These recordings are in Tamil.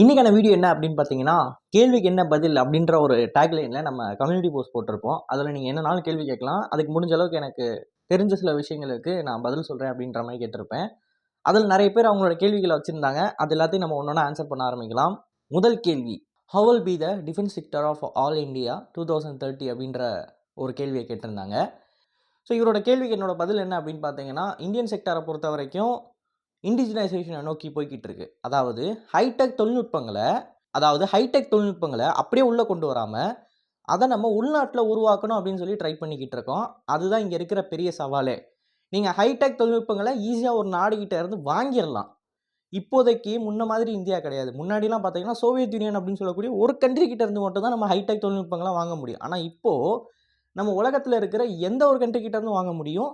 இன்றைக்கான வீடியோ என்ன அப்படின்னு பார்த்தீங்கன்னா கேள்விக்கு என்ன பதில் அப்படின்ற ஒரு டேக்லைனில் நம்ம கம்யூனிட்டி போஸ்ட் போட்டிருப்போம். அதில் நீங்கள் என்னனாலும் கேள்வி கேட்கலாம். அதுக்கு முடிஞ்ச அளவுக்கு எனக்கு தெரிஞ்ச சில விஷயங்களுக்கு நான் பதில் சொல்கிறேன் அப்படின்ற மாதிரி கேட்டிருப்பேன். அதில் நிறைய பேர் அவங்களோட கேள்விகளை வச்சுருந்தாங்க. அது எல்லாத்தையும் நம்ம ஒன்று ஆன்சர் பண்ண ஆரம்பிக்கலாம். முதல் கேள்வி how will be the defence sector of all India two thousand thirty அப்படின்ற ஒரு கேள்வியை கேட்டிருந்தாங்க. ஸோ இவரோட கேள்விக்கு என்னோட பதில் என்ன அப்படின்னு பார்த்தீங்கன்னா இந்தியன் செக்டரை பொறுத்த வரைக்கும் இண்டிஜினைசேஷனை நோக்கி போய்கிட்டு இருக்கு அதாவது ஹைடெக் தொழில்நுட்பங்களை அதாவது ஹைடெக் தொழில்நுட்பங்களை அப்படியே உள்ளே கொண்டு வராமல் அதை நம்ம உள்நாட்டில் உருவாக்கணும் அப்படின்னு சொல்லி ட்ரை பண்ணிக்கிட்டு இருக்கோம் அதுதான் இங்கே இருக்கிற பெரிய சவாலே. நீங்கள் ஹைடெக் தொழில்நுட்பங்களை ஈஸியாக ஒரு நாடுகிட்ட இருந்து வாங்கிடலாம் இப்போதைக்கு முன்ன மாதிரி இந்தியா கிடையாது. முன்னாடிலாம் பார்த்தீங்கன்னா சோவியத் யூனியன் அப்படின்னு சொல்லக்கூடிய ஒரு கண்ட்ரி கிட்ட இருந்து மட்டும் தான் நம்ம ஹைடெக் தொழில்நுட்பங்கள்லாம் வாங்க முடியும். ஆனால் இப்போது நம்ம உலகத்தில் இருக்கிற எந்த ஒரு கண்ட்ரி கிட்ட இருந்து வாங்க முடியும்?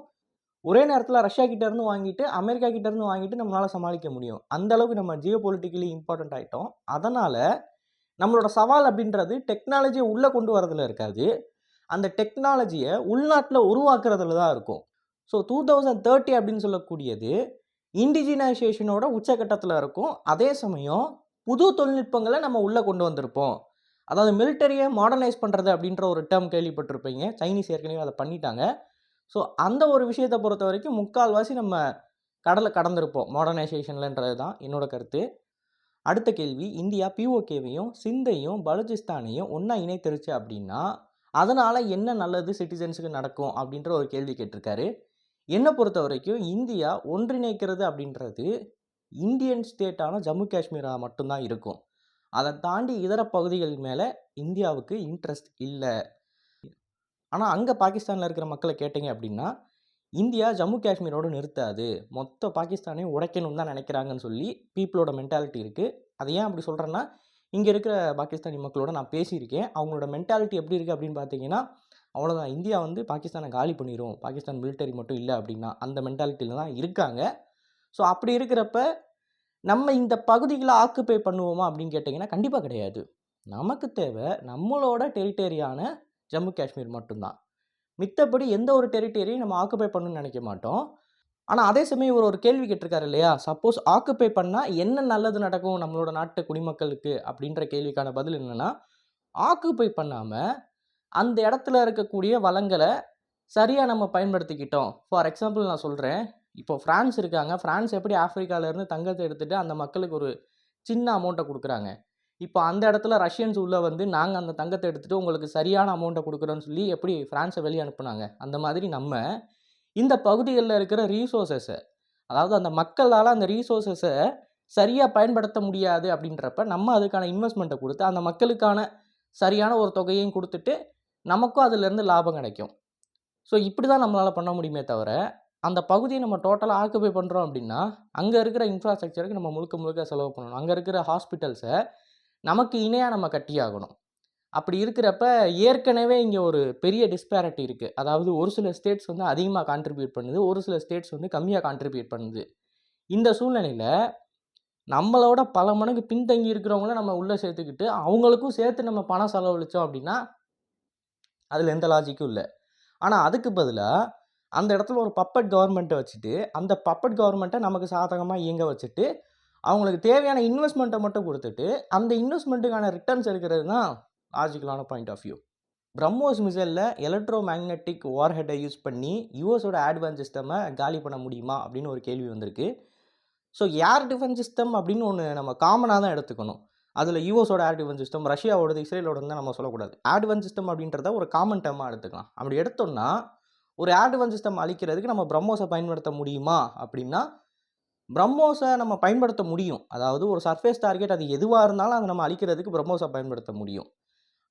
ஒரே நேரத்தில் ரஷ்யா கிட்டேருந்து வாங்கிட்டு அமெரிக்கா கிட்டேருந்து வாங்கிட்டு நம்மளால் சமாளிக்க முடியும். அந்த அளவுக்கு நம்ம ஜியோ பொலிட்டிக்கலி இம்பார்ட்டண்ட் ஆகிட்டோம் அதனால் நம்மளோட சவால் அப்படின்றது டெக்னாலஜியை உள்ளே கொண்டு வரதில் இருக்காது. அந்த டெக்னாலஜியை உள்நாட்டில் உருவாக்குறதுல தான் இருக்கும். ஸோ டூ தௌசண்ட் தேர்ட்டி அப்படின்னு சொல்லக்கூடியது இண்டிஜினைசேஷனோட உச்சகட்டத்தில் இருக்கும். அதே சமயம் புது தொழில்நுட்பங்களை நம்ம உள்ளே கொண்டு வந்திருப்போம். அதாவது மிலிட்டரியை மாடர்னைஸ் பண்ணுறது அப்படின்ற ஒரு டேர்ம் கேள்விப்பட்டிருப்பீங்க. சைனீஸ் ஏற்கனவே அதை பண்ணிட்டாங்க. ஸோ அந்த ஒரு விஷயத்தை பொறுத்த வரைக்கும் முக்கால்வாசி நம்ம கடலை கடந்திருப்போம். மாடர்னைசேஷன்லன்றது தான் என்னோடய கருத்து. அடுத்த கேள்வி இந்தியா பிஓகேவையும் சிந்தையும் பலுச்சிஸ்தானையும் ஒன்றா இணைத்திருச்சு அப்படின்னா அதனால் என்ன நல்லது சிட்டிசன்ஸுக்கு நடக்கும் அப்படின்ற ஒரு கேள்வி கேட்டிருக்காரு. என்னை பொறுத்த வரைக்கும் இந்தியா ஒன்றிணைக்கிறது அப்படின்றது இந்தியன் ஸ்டேட்டான ஜம்மு காஷ்மீராக மட்டும்தான் இருக்கும். அதை தாண்டி இதர பகுதிகள் மேலே இந்தியாவுக்கு இன்ட்ரெஸ்ட் இல்லை. ஆனால் அங்கே பாகிஸ்தானில் இருக்கிற மக்களை கேட்டிங்க அப்படின்னா இந்தியா ஜம்மு காஷ்மீரோடு நிறுத்தாது. மொத்த பாகிஸ்தானையும் உடைக்கணும் தான் நினைக்கிறாங்கன்னு சொல்லி பீப்புளோட மென்டாலிட்டி இருக்குது அதை ஏன் அப்படி சொல்கிறேன்னா இங்கே இருக்கிற பாகிஸ்தானி மக்களோட நான் பேசியிருக்கேன். அவங்களோட மென்டாலிட்டி எப்படி இருக்குது அப்படின்னு பார்த்தீங்கன்னா அவ்வளோதான் இந்தியா வந்து பாகிஸ்தானை காலி பண்ணிடும் பாகிஸ்தான் மிலிட்டரி மட்டும் இல்லை அப்படின்னா அந்த மென்டாலிட்டியில் தான் இருக்காங்க. ஸோ அப்படி இருக்கிறப்ப நம்ம இந்த பகுதிகளை ஆக்குப்பை பண்ணுவோமா அப்படின்னு கேட்டிங்கன்னா கண்டிப்பாக கிடையாது. நமக்கு தேவை நம்மளோட டெரிட்டரியான ஜம்மு காஷ்மீர் மட்டும்தான். மித்தபடி எந்த ஒரு டெரிட்டரியும் நம்ம ஆக்குபை பண்ணணும்னு நினைக்க மாட்டோம். ஆனால் அதே சமயம் இவர் ஒரு கேள்வி கேட்டிருக்காரு இல்லையா? சப்போஸ் ஆக்குப்பை பண்ணால் என்ன நல்லது நடக்கும் நம்மளோட நாட்டு குடிமக்களுக்கு? அப்படின்ற கேள்விக்கான பதில் என்னென்னா ஆக்குப்பை பண்ணாமல் அந்த இடத்துல இருக்கக்கூடிய வளங்களை சரியாக நம்ம பயன்படுத்திக்கிட்டோம். ஃபார் எக்ஸாம்பிள் நான் சொல்கிறேன் இப்போ ஃப்ரான்ஸ் இருக்காங்க. ஃப்ரான்ஸ் எப்படி ஆஃப்ரிக்காவிலேருந்து தங்கத்தை எடுத்துகிட்டு அந்த மக்களுக்கு ஒரு சின்ன அமௌண்ட்டை கொடுக்குறாங்க. இப்போ அந்த இடத்துல ரஷ்யன்ஸ் உள்ளே வந்து நாங்கள் அந்த தங்கத்தை எடுத்துகிட்டு உங்களுக்கு சரியான அமௌண்ட்டை கொடுக்குறோன்னு சொல்லி எப்படி ஃப்ரான்ஸை வெளியே அனுப்புனாங்க? அந்த மாதிரி நம்ம இந்த பகுதிகளில் இருக்கிற ரீசோர்ஸஸை அதாவது அந்த மக்களால் அந்த ரீசோர்ஸஸை சரியாக பயன்படுத்த முடியாது அப்படின்றப்ப நம்ம அதுக்கான இன்வெஸ்ட்மெண்ட்டை கொடுத்து அந்த மக்களுக்கான சரியான ஒரு தொகையையும் கொடுத்துட்டு நமக்கும் அதுலேருந்து லாபம் கிடைக்கும். ஸோ இப்படி தான் நம்மளால் பண்ண முடியுமே தவிர அந்த பகுதியை நம்ம டோட்டலாக ஆக்குபை பண்ணுறோம் அப்படின்னா அங்கே இருக்கிற இன்ஃப்ராஸ்ட்ரக்சருக்கு நம்ம முழுக்க முழுக்க செலவு பண்ணணும். அங்கே இருக்கிற ஹாஸ்பிட்டல்ஸை நமக்கு இணையாக நம்ம கட்டியாகணும். அப்படி இருக்கிறப்ப ஏற்கனவே இங்கே ஒரு பெரிய டிஸ்பேரிட்டி இருக்குது அதாவது ஒரு சில ஸ்டேட்ஸ் வந்து அதிகமாக கான்ட்ரிபியூட் பண்ணுது ஒரு சில ஸ்டேட்ஸ் வந்து கம்மியாக கான்ட்ரிபியூட் பண்ணுது. இந்த சூழ்நிலையில் நம்மளோட பல மடங்கு பின்தங்கி இருக்கிறவங்கள நம்ம உள்ளே சேர்த்துக்கிட்டு அவங்களுக்கும் சேர்த்து நம்ம பணம் செலவழித்தோம் அப்படின்னா அதில் எந்த லாஜிக்கும் இல்லை. ஆனால் அதுக்கு பதிலாக அந்த இடத்துல ஒரு பப்பட் கவர்மெண்ட்டை வச்சுட்டு அந்த பப்பட் கவர்மெண்ட்டை நமக்கு சாதகமாக இயங்க வச்சுட்டு அவங்களுக்கு தேவையான இன்வெஸ்ட்மெண்ட்டை மட்டும் கொடுத்துட்டு அந்த இன்வெஸ்ட்மெண்ட்டுக்கான ரிட்டர்ன்ஸ் எடுக்கிறது தான் லாஜிக்கலான பாயிண்ட் ஆஃப் வியூ பிரம்மோஸ் மிசைலில் எலக்ட்ரோ மேக்னெட்டிக் வார் ஹெட்டை யூஸ் பண்ணி யூஎஸோட ஆட்வான்ஸ் சிஸ்டமை காலி பண்ண முடியுமா? அப்படின்னு ஒரு கேள்வி வந்திருக்கு. ஸோ ஏர் டிஃபென்ஸ் சிஸ்டம் அப்படின்னு ஒன்று நம்ம காமனாக தான் எடுத்துக்கணும். அதில் யூஎஸோட ஏர் டிஃபென்ஸ் சிஸ்டம் ரஷ்யாவோடது இஸ்ரேலோட தான் நம்ம சொல்லக்கூடாது. ஏர் டிஃபென்ஸ் சிஸ்டம் அப்படின்றத ஒரு காமன் டேர்மாக எடுத்துக்கலாம். அப்படி எடுத்தோம்னா ஒரு ஏர் டிஃபென்ஸ் சிஸ்டம் அழிக்கிறதுக்கு நம்ம பிரம்மோஸை பயன்படுத்த முடியுமா? அப்படின்னா பிரம்மோஸை நம்ம பயன்படுத்த முடியும். அதாவது ஒரு சர்ஃபேஸ் டார்கெட் அது எதுவாக இருந்தாலும் அதை நம்ம அழிக்கிறதுக்கு பிரம்மோஸை பயன்படுத்த முடியும்.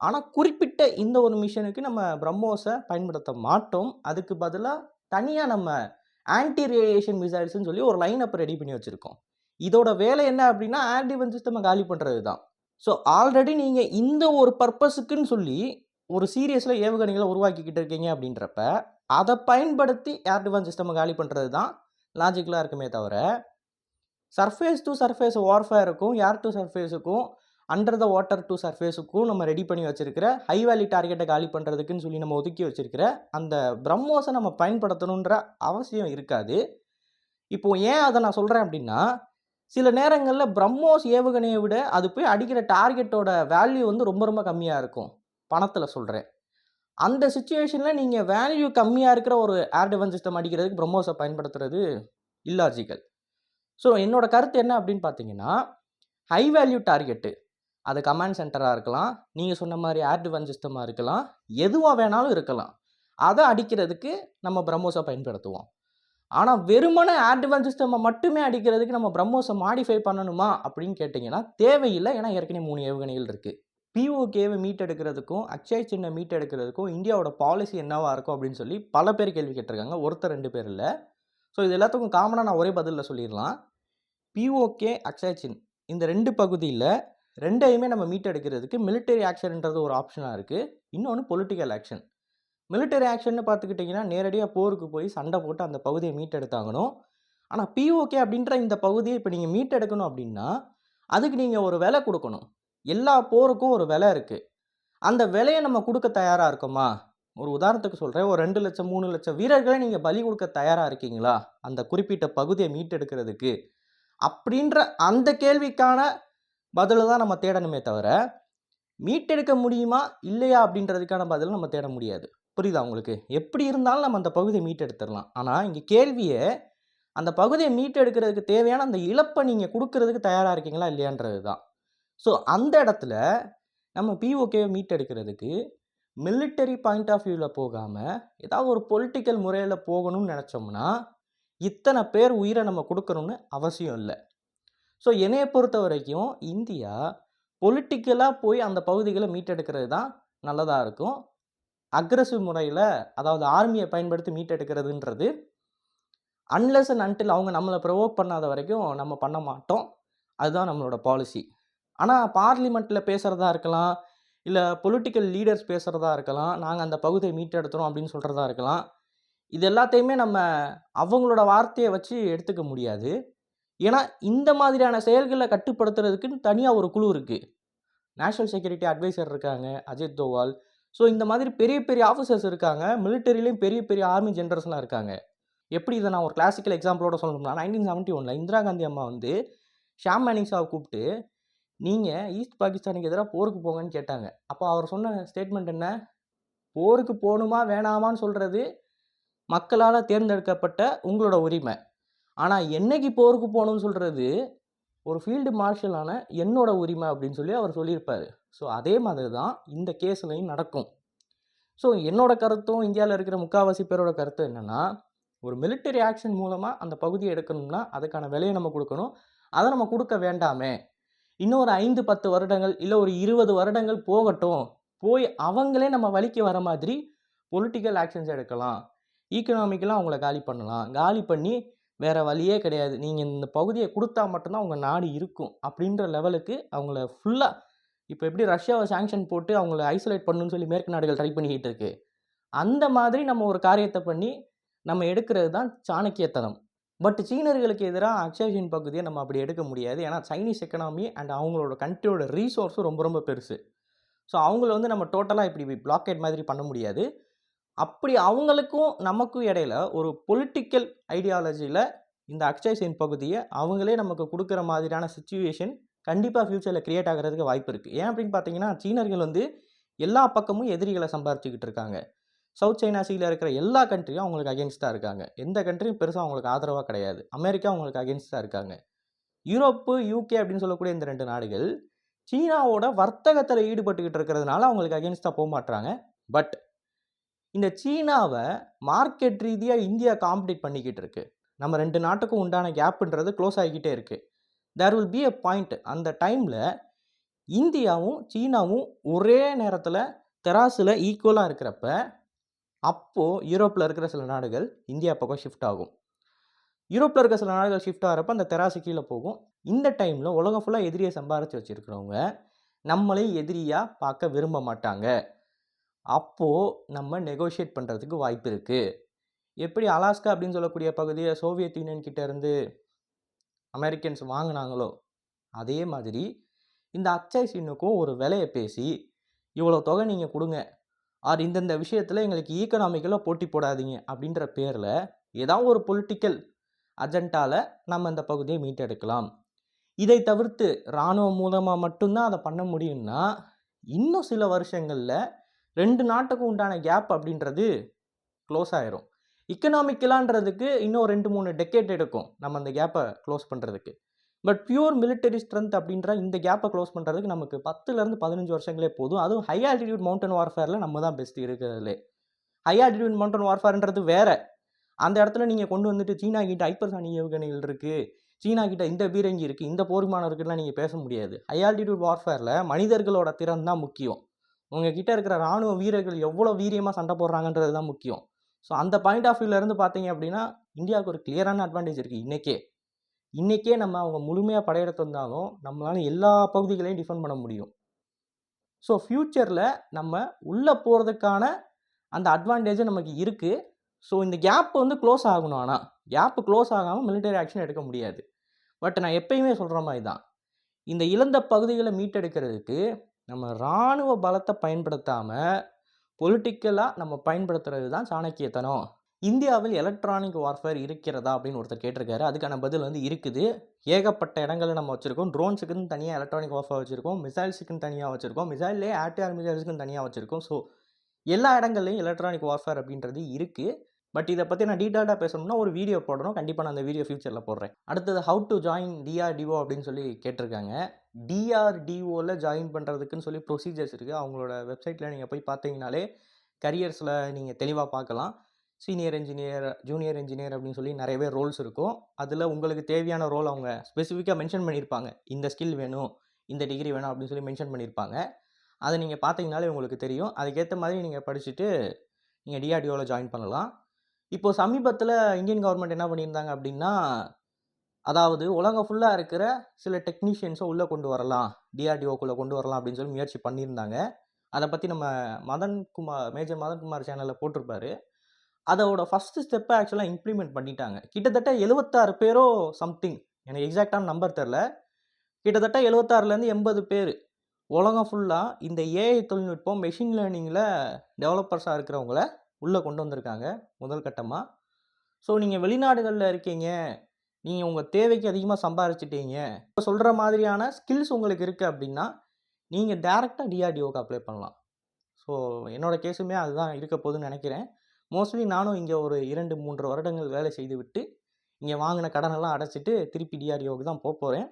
ஆனால் குறிப்பிட்ட இந்த ஒரு மிஷனுக்கு நம்ம பிரம்மோஸை பயன்படுத்த மாட்டோம். அதுக்கு பதிலாக தனியாக நம்ம ஆன்டி ரேடியேஷன் மிசைல்ஸ்னு சொல்லி ஒரு லைன் அப்போ ரெடி பண்ணி வச்சுருக்கோம். இதோட வேலை என்ன அப்படின்னா ஏர் டிஃபென்ஸ் சிஸ்டம் காலி பண்ணுறது தான். ஸோ ஆல்ரெடி நீங்கள் இந்த ஒரு பர்பஸுக்குன்னு சொல்லி ஒரு சீரியஸில் ஏவுகணைகளை உருவாக்கிக்கிட்டு இருக்கீங்க அப்படின்றப்ப அதை பயன்படுத்தி ஏர் டிஃபென்ஸ் சிஸ்டம் காலி பண்ணுறது தான் லாஜிக்கலாக இருக்குமே தவிர சர்ஃபேஸ் டு சர்ஃபேஸ் வார்ஃபேருக்கும் ஏர் டு சர்ஃபேஸுக்கும் அண்டர் த வாட்டர் டு சர்ஃபேஸுக்கும் நம்ம ரெடி பண்ணி வச்சுருக்கிற ஹை வேலி டார்கெட்டை காலி பண்ணுறதுக்குன்னு சொல்லி நம்ம ஒதுக்கி வச்சுருக்கிற அந்த பிரம்மோஸை நம்ம பயன்படுத்தணுன்ற அவசியம் இருக்காது. இப்போ ஏன் அதை நான் சொல்கிறேன் அப்படின்னா சில நேரங்களில் பிரம்மோஸ் ஏவுகணையை விட அது போய் அடிக்கிற டார்கெட்டோட வேல்யூ வந்து ரொம்ப ரொம்ப கம்மியாக இருக்கும். பணத்தில் சொல்கிறேன் அந்த சுச்சுவேஷனில் நீங்கள் வேல்யூ கம்மியாக இருக்கிற ஒரு ஏர் டிஃபென்ஸ் சிஸ்டம் அடிக்கிறதுக்கு பிரம்மோஸை பயன்படுத்துறது இல்லாஜிக்கல் ஸோ என்னோட கருத்து என்ன அப்படின்னு பார்த்தீங்கன்னா ஹை வேல்யூ டார்கெட்டு அது கமாண்ட் சென்டராக இருக்கலாம் நீங்கள் சொன்ன மாதிரி ஏர் டிஃபென்ஸ் சிஸ்டமாக இருக்கலாம் எதுவாக வேணாலும் இருக்கலாம். அதை அடிக்கிறதுக்கு நம்ம பிரம்மோஸை பயன்படுத்துவோம். ஆனால் வெறுமனே ஏர் டிஃபென்ஸ் சிஸ்டமை மட்டுமே அடிக்கிறதுக்கு நம்ம பிரம்மோஸை மாடிஃபை பண்ணணுமா அப்படின்னு கேட்டிங்கன்னா தேவையில்லை. ஏன்னா ஏற்கனவே மூணு ஏவுகணைகள் இருக்குது பிஓகேவை மீட் எடுக்கிறதுக்கும் அக்ஷய் சின்ன மீட் எடுக்கிறதுக்கும் இந்தியாவோட பாலிசி என்னவாக இருக்கும் அப்படின்னு சொல்லி பல பேர் கேள்வி கேட்டிருக்காங்க. ஒருத்தர் ரெண்டு பேர் இல்லை. ஸோ இது எல்லாத்துக்கும் காமனாக நான் ஒரே பதிலில் சொல்லிடலாம். பிஓகே அக்ஷய் சின் இந்த ரெண்டு பகுதியில் ரெண்டையுமே நம்ம மீட் எடுக்கிறதுக்கு மிலிட்டரி ஆக்ஷன்ன்றது ஒரு ஆப்ஷனாக இருக்குது இன்னொன்று பொலிட்டிக்கல் ஆக்ஷன் மிலிட்டரி ஆக்ஷன்னு பார்த்துக்கிட்டிங்கன்னா நேரடியாக போருக்கு போய் சண்டை போட்டு அந்த பகுதியை மீட் எடுத்தாங்கணும் ஆனால் பிஓகே அப்படின்ற இந்த பகுதியை இப்போ நீங்கள் மீட் எடுக்கணும் அப்படின்னா அதுக்கு நீங்கள் ஒரு விலை கொடுக்கணும். எல்லா போருக்கும் ஒரு விலை இருக்குது அந்த விலையை நம்ம கொடுக்க தயாராக இருக்கோமா? ஒரு உதாரணத்துக்கு சொல்கிறேன் ஒரு ரெண்டு லட்சம் மூணு லட்சம் வீரர்களை நீங்கள் பலி கொடுக்க தயாராக இருக்கீங்களா? அந்த குறிப்பிட்ட பகுதியை மீட்டெடுக்கிறதுக்கு. அப்படின்ற அந்த கேள்விக்கான பதிலை தான் நம்ம தேடணுமே தவிர மீட்டெடுக்க முடியுமா? இல்லையா? அப்படின்றதுக்கான பதில் நம்ம தேட முடியாது. புரியுதா உங்களுக்கு? எப்படி இருந்தாலும் நம்ம அந்த பகுதியை மீட்டெடுத்துடலாம். ஆனால் இங்கே கேள்வியை அந்த பகுதியை மீட்டெடுக்கிறதுக்கு தேவையான அந்த இழப்பை நீங்கள் கொடுக்கறதுக்கு தயாராக இருக்கீங்களா? இல்லையான்றது தான். ஸோ அந்த இடத்துல நம்ம பிஓகேவை மீட்டெடுக்கிறதுக்கு மிலிட்டரி பாயிண்ட் ஆஃப் வியூவில் போகாமல் ஏதாவது ஒரு பொலிட்டிக்கல் முறையில் போகணும்னு நினச்சோம்னா இத்தனை பேர் உயிரை நம்ம கொடுக்கணும்னு அவசியம் இல்லை. ஸோ என்னைய பொறுத்த வரைக்கும் இந்தியா பொலிட்டிக்கலாக போய் அந்த பகுதிகளை மீட்டெடுக்கிறது தான் நல்லதாக இருக்கும். அக்ரஸிவ் முறையில் அதாவது ஆர்மியை பயன்படுத்தி மீட்டெடுக்கிறதுன்றது அன்லெஸ் அண்ட் அன்டில் அவங்க நம்மளை ப்ரொவோக் பண்ணாத வரைக்கும் நம்ம பண்ண மாட்டோம். அதுதான் நம்மளோட பாலிசி ஆனால் பார்லிமெண்ட்டில் பேசுகிறதா இருக்கலாம் இல்லை பொலிட்டிக்கல் லீடர்ஸ் பேசுகிறதா இருக்கலாம் நாங்கள் அந்த பகுதியை மீட்டெடுத்துறோம் அப்படின்னு சொல்கிறதா இருக்கலாம். இது எல்லாத்தையுமே நம்ம அவங்களோட வார்த்தையை வச்சு எடுத்துக்க முடியாது. ஏன்னா இந்த மாதிரியான செயல்களை கட்டுப்படுத்துறதுக்குன்னு தனியாக ஒரு குழு இருக்குது நேஷனல் செக்யூரிட்டி அட்வைசர் இருக்காங்க அஜித் தோவால். ஸோ இந்த மாதிரி பெரிய பெரிய ஆஃபீஸர்ஸ் இருக்காங்க மிலிட்டரிலையும் பெரிய பெரிய ஆர்மி ஜென்ரல்ஸ்லாம் இருக்காங்க. எப்படி இதை நான் ஒரு கிளாசிக்கல் எக்ஸாம்பிளோட சொல்லணும்னா நைன்டீன் செவன்ட்டி ஒனில் இந்திரா காந்தி அம்மா வந்து ஷாம் மேனிங்ஸாவை கூப்பிட்டு நீங்கள் ஈஸ்ட் பாகிஸ்தானுக்கு எதிராக போருக்கு போங்கன்னு கேட்டாங்க. அப்போ அவர் சொன்ன ஸ்டேட்மெண்ட் என்ன? போருக்கு போகணுமா வேணாமான்னு சொல்கிறது மக்களால் தேர்ந்தெடுக்கப்பட்ட உங்களோட உரிமை. ஆனால் என்னைக்கு போருக்கு போகணும்னு சொல்கிறது ஒரு ஃபீல்டு மார்ஷலான என்னோட உரிமை அப்படின்னு சொல்லி அவர் சொல்லியிருப்பார். ஸோ அதே மாதிரி தான் இந்த கேஸ்லையும் நடக்கும். ஸோ என்னோட கருத்தும் இந்தியாவில் இருக்கிற முக்கால்வாசி பேரோட கருத்து என்னென்னா ஒரு மிலிட்டரி ஆக்ஷன் மூலமாக அந்த பகுதியை எடுக்கணும்னா அதுக்கான விலையை நம்ம கொடுக்கணும். அதை நம்ம கொடுக்க வேண்டாமே. இன்னும் ஒரு ஐந்து பத்து வருடங்கள் இல்லை ஒரு இருபது வருடங்கள் போகட்டும். போய் அவங்களே நம்ம வழிக்கு வர மாதிரி பொலிட்டிக்கல் ஆக்ஷன்ஸ் எடுக்கலாம். ஈக்கனாமிக்கெலாம் அவங்கள காலி பண்ணலாம். காலி பண்ணி வேறு வழியே கிடையாது. நீங்கள் இந்த பகுதியை கொடுத்தா மட்டும்தான் உங்கள் நாடு இருக்கும். அப்படின்ற லெவலுக்கு அவங்கள ஃபுல்லாக இப்போ எப்படி ரஷ்யாவை சாங்ஷன் போட்டு அவங்கள ஐசோலேட் பண்ணணும்னு சொல்லி மேற்கு நாடுகள் ட்ரை பண்ணிக்கிட்டு இருக்கு. அந்த மாதிரி நம்ம ஒரு காரியத்தை பண்ணி நம்ம எடுக்கிறது தான் சாணக்கியத்தனம். பட் சீனர்களுக்கு எதிராக அக்ஷயசின் பகுதியை நம்ம அப்படி எடுக்க முடியாது. ஏன்னா சைனீஸ் எக்கனாமி அண்ட் அவங்களோட கண்ட்ரியோட ரீசோர்ஸும் ரொம்ப ரொம்ப பெருசு. ஸோ அவங்கள வந்து நம்ம டோட்டலாக இப்படி பிளாக்கெட் மாதிரி பண்ண முடியாது. அப்படி அவங்களுக்கும் நமக்கும் இடையில ஒரு பொலிட்டிக்கல் ஐடியாலஜியில் இந்த அக்ஷய் சென் பகுதியை அவங்களே நமக்கு கொடுக்குற மாதிரியான சுச்சுவேஷன் கண்டிப்பாக ஃப்யூச்சரில் க்ரியேட் ஆகிறதுக்கு வாய்ப்பு இருக்குது ஏன் அப்படின்னு பார்த்தீங்கன்னா சீனர்கள் வந்து எல்லா பக்கமும் எதிரிகளை சம்பாரிச்சுக்கிட்டு இருக்காங்க. சவுத் சைனா சீல இருக்கிற எல்லா கண்ட்ரியும் அவங்களுக்கு அகேன்ஸ்டாக இருக்காங்க. எந்த கண்ட்ரியும் பெருசாக அவங்களுக்கு ஆதரவாக கிடையாது. அமெரிக்கா அவங்களுக்கு அகேன்ஸ்டாக இருக்காங்க. யூரோப்பு யூகே அப்படின்னு சொல்லக்கூடிய இந்த ரெண்டு நாடுகள் சீனாவோட வர்த்தகத்தில் ஈடுபட்டுக்கிட்டு இருக்கிறதுனால அவங்களுக்கு அகேன்ஸ்டாக போக மாட்டுறாங்க பட் இந்த சீனாவை மார்க்கெட் ரீதியாக இந்தியா காம்படிட் பண்ணிக்கிட்டு இருக்கு. நம்ம ரெண்டு நாட்டுக்கும் உண்டான கேப்புன்றது க்ளோஸ் ஆகிக்கிட்டே இருக்குது there will be a point அந்த டைமில் இந்தியாவும் சீனாவும் ஒரே நேரத்தில் தெராசில் ஈக்குவலாக இருக்கிறப்ப அப்போது யூரோப்பில் இருக்கிற சில நாடுகள் இந்தியா பக்கம் ஷிஃப்ட் ஆகும். யூரோப்பில் இருக்கிற சில நாடுகள் ஷிஃப்ட் ஆகிறப்ப அந்த தெராசு கீழே போகும். இந்த டைமில் உலகம் ஃபுல்லாக எதிரியை சம்பாரித்து வச்சுருக்கிறவங்க நம்மளையும் எதிரியாக பார்க்க விரும்ப மாட்டாங்க. அப்போது நம்ம நெகோஷியேட் பண்ணுறதுக்கு வாய்ப்பு இருக்குது எப்படி அலாஸ்கா அப்படின்னு சொல்லக்கூடிய பகுதியை சோவியத் யூனியன் கிட்டேருந்து அமெரிக்கன்ஸ் வாங்கினாங்களோ அதே மாதிரி இந்த அச்சை சின்னுக்கும் ஒரு விலையை பேசி இவ்வளோ தொகை நீங்கள் கொடுங்க ஆர் இந்தந்த விஷயத்தில் எங்களுக்கு ஈக்கனாமிக்கலாக போட்டி போடாதீங்க அப்படின்ற பேரில் ஏதாவது ஒரு பொலிட்டிக்கல் அஜெண்டாவில் நம்ம இந்த பகுதியை மீட்டெடுக்கலாம். இதை தவிர்த்து இராணுவம் மூலமாக மட்டும்தான் அதை பண்ண முடியும்னா இன்னும் சில வருஷங்களில் ரெண்டு நாட்டுக்கும் உண்டான கேப் அப்படின்றது க்ளோஸ் ஆயிரும். இக்கனாமிக்கலான்றதுக்கு இன்னும் ரெண்டு மூணு டெக்கேட் எடுக்கும் நம்ம அந்த கேப்பை க்ளோஸ் பண்ணுறதுக்கு பட் பியூர் மிலிட்டரி ஸ்ட்ரென்த் அப்படின்ற இந்த கேப்பை க்ளோஸ் பண்ணுறதுக்கு நமக்கு பத்துலேருந்து பதினஞ்சு வருஷங்களே போதும். அதுவும் ஹை ஆல்டிடியூட் மவுண்டன் வார்ஃபேரில் நம்ம தான் பெஸ்ட் இருக்கிறதுலே. ஹை ஆல்டிடியூட் மவுண்டன் வார்ஃபேர்ன்றது வேறு. அந்த இடத்துல நீங்கள் கொண்டு வந்துட்டு சீனா கிட்ட ஐப்பர்சானி ஏவுகணைகள் இருக்குது சீனா கிட்ட இந்த பீரங்கி இருக்குது இந்த போர் விமானம் இருக்குலாம் நீங்கள் பேச முடியாது. ஹை ஆல்டிடியூட் வார்ஃபேரில் மனிதர்களோட திறன் தான் முக்கியம். உங்ககிட்ட இருக்கிற ராணுவ வீரர்கள் எவ்வளோ வீரியமாக சண்டை போடுறாங்கன்றது தான் முக்கியம். ஸோ அந்த பாயிண்ட் ஆஃப் வியூலேருந்து பார்த்தீங்க அப்படின்னா இந்தியாவுக்கு ஒரு கிளியரான அட்வான்டேஜ் இருக்குது இன்றைக்கே இன்றைக்கே நம்ம அவங்க முழுமையாக படையெடுத்து வந்தாலும் நம்மளால எல்லா பகுதிகளையும் டிஃபெண்ட் பண்ண முடியும். ஸோ ஃப்யூச்சரில் நம்ம உள்ளே போகிறதுக்கான அந்த அட்வான்டேஜ் நமக்கு இருக்குது ஸோ இந்த கேப் வந்து க்ளோஸ் ஆகணும். ஆனால் கேப் க்ளோஸ் ஆகாமல் மிலிட்டரி ஆக்ஷன் எடுக்க முடியாது. பட் நான் எப்பயுமே சொல்கிற மாதிரி தான். இந்த இழந்த பகுதிகளை மீட்டெடுக்கிறதுக்கு நம்ம இராணுவ பலத்தை பயன்படுத்தாமல் பொலிட்டிக்கலாக நம்ம பயன்படுத்துறது தான் சாணக்கியத்தனம். இந்தியாவில் எலக்ட்ரானிக் வார்ஃபேர் இருக்கிறதா அப்படின்னு ஒருத்தர் கேட்டிருக்காரு. அதுக்கான பதில் வந்து இருக்குது. ஏகப்பட்ட இடங்களில் நம்ம வச்சுருக்கோம். ட்ரோன்ஸுக்குன்னு தனியாக எலக்ட்ரானிக் வார்ஃபேர் வச்சுருக்கோம். மிசைல்ஸுக்குன்னு தனியாக வச்சுருக்கோம். மிசைல்லே ஆர்டிஆர் மிசைல்ஸுக்குன்னு தனியாக வச்சுருக்கோம். ஸோ எல்லா இடங்கள்லையும் எலக்ட்ரானிக் வார்ஃபேர் அப்படின்றது இருக்குது பட் இதை பற்றி நான் டீட்டெயிலாக பேசணும்னா ஒரு வீடியோ போடணும். கண்டிப்பாக நான் அந்த வீடியோ ஃபியூச்சரில் போடுறேன். அடுத்தது ஹவு டு ஜாயின் டிஆர்டிஓ அப்படின்னு சொல்லி கேட்டிருக்காங்க. டிஆர்டிஓவில் ஜாயின் பண்ணுறதுக்குன்னு சொல்லி ப்ரொசீஜர்ஸ் இருக்குது அவங்களோட வெப்சைட்டில் நீங்கள் போய் பார்த்தீங்கனாலே கரியர்ஸில் நீங்கள் தெளிவாக பார்க்கலாம். சீனியர் இன்ஜினியர் ஜூனியர் இன்ஜினியர் அப்படின்னு சொல்லி நிறையவே ரோல்ஸ் இருக்கும். அதில் உங்களுக்கு தேவையான ரோல் அவங்க ஸ்பெசிஃபிக்காக மென்ஷன் பண்ணியிருப்பாங்க. இந்த ஸ்கில் வேணும் இந்த டிகிரி வேணும் அப்படின்னு சொல்லி மென்ஷன் பண்ணியிருப்பாங்க. அதை நீங்கள் பார்த்தீங்கனாலே உங்களுக்கு தெரியும். அதுக்கேற்ற மாதிரி நீங்கள் படிச்சுட்டு நீங்கள் டிஆர்டிஓவில் ஜாயின் பண்ணலாம். இப்போது சமீபத்தில் இந்தியன் கவர்மெண்ட் என்ன பண்ணியிருந்தாங்க அப்படின்னா அதாவது உலகம் ஃபுல்லாக இருக்கிற சில டெக்னீஷியன்ஸை உள்ளே கொண்டு வரலாம். டிஆர்டிஓக்குள்ளே கொண்டு வரலாம் அப்படின்னு சொல்லி முயற்சி பண்ணியிருந்தாங்க. அதை பற்றி நம்ம மதன் குமார் மேஜர் மதன் குமார் சேனலில் போட்டிருப்பாரு. அதோட ஃபஸ்ட்டு ஸ்டெப்பை ஆக்சுவலாக இம்ப்ளிமெண்ட் பண்ணிட்டாங்க. கிட்டத்தட்ட எழுபத்தாறு பேரோ சம்திங் எனக்கு எக்ஸாக்டான நம்பர் தெரில. கிட்டத்தட்ட எழுபத்தாறுலேருந்து எண்பது பேர். உலகம் ஃபுல்லாக இந்த ஏஐ தொழில்நுட்பம் மெஷின் லேர்னிங்கில் டெவலப்பர்ஸாக இருக்கிறவங்கள உள்ளே கொண்டு வந்திருக்காங்க முதல் கட்டமாக ஸோ நீங்கள் வெளிநாடுகளில் இருக்கீங்க நீங்கள் உங்கள் தேவைக்கு அதிகமாக சம்பாரிச்சிட்டீங்க இப்போ சொல்கிற மாதிரியான ஸ்கில்ஸ் உங்களுக்கு இருக்குது அப்படின்னா நீங்கள் டேரெக்டாக டிஆர்டிஓக்கு அப்ளை பண்ணலாம். ஸோ என்னோடய கேஸுமே அதுதான் இருக்க போதுன்னு நினைக்கிறேன். மோஸ்ட்லி நானும் இங்கே ஒரு இரண்டு மூன்று வருடங்கள் வேலை செய்து விட்டு இங்கே வாங்கின கடனெல்லாம் அடைச்சிட்டு திருப்பி டிஆர்டிஓக்கு தான் போக போகிறேன்